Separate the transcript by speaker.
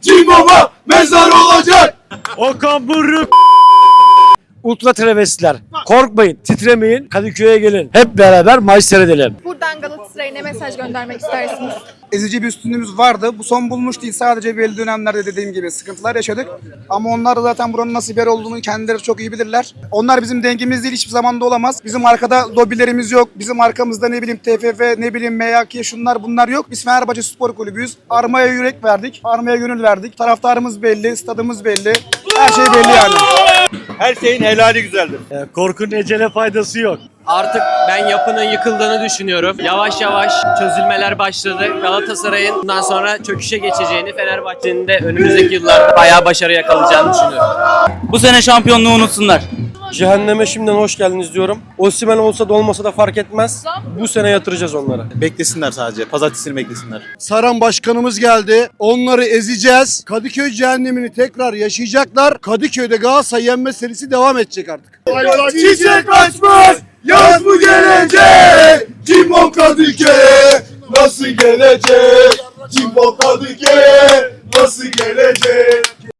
Speaker 1: Cimbom'a mezar olacak.
Speaker 2: Okan Buruk. Ultra travestiler. Korkmayın, titremeyin. Kadıköy'e gelin. Hep beraber maç seyredelim.
Speaker 3: Galatasaray'a ne mesaj göndermek istersiniz?
Speaker 4: ezici bir üstünlüğümüz vardı. Bu son bulmuş değil. Sadece belli dönemlerde dediğim gibi sıkıntılar yaşadık. Ama onlar da zaten buranın nasıl bir yer olduğunu kendileri çok iyi bilirler. Onlar bizim dengimiz değil hiçbir zamanda olamaz. Bizim arkada lobilerimiz yok. Bizim arkamızda ne bileyim TFF, ne bileyim MYK şunlar bunlar yok. Biz Fenerbahçe Spor Kulübüyüz. Armaya yürek verdik. Armaya gönül verdik. Taraftarımız belli, stadımız belli. Her şey belli yani.
Speaker 5: Her şeyin helali güzeldir.
Speaker 2: Ee, Korkunun ecele faydası yok.
Speaker 6: Artık ben yapının yıkıldığını düşünüyorum. Yavaş yavaş çözülmeler başladı. Galatasaray'ın bundan sonra çöküşe geçeceğini, Fenerbahçe'nin de önümüzdeki yıllarda bayağı başarı yakalayacağını düşünüyorum.
Speaker 7: Bu sene şampiyonluğu unutsunlar.
Speaker 8: Cehenneme şimdiden hoş geldiniz diyorum. Osimhen olsa da olmasa da fark etmez. Bu sene yatıracağız onlara.
Speaker 5: Beklesinler sadece. Pazartesini beklesinler.
Speaker 1: Saran başkanımız geldi. Onları ezeceğiz. Kadıköy cehennemini tekrar yaşayacaklar. Kadıköy'de Galatasaray yenme serisi devam edecek artık. Çiçek açmış. Yaz mı gelecek? Cimbom Kadıköy nasıl gelecek? Cimbom Kadıköy nasıl gelecek?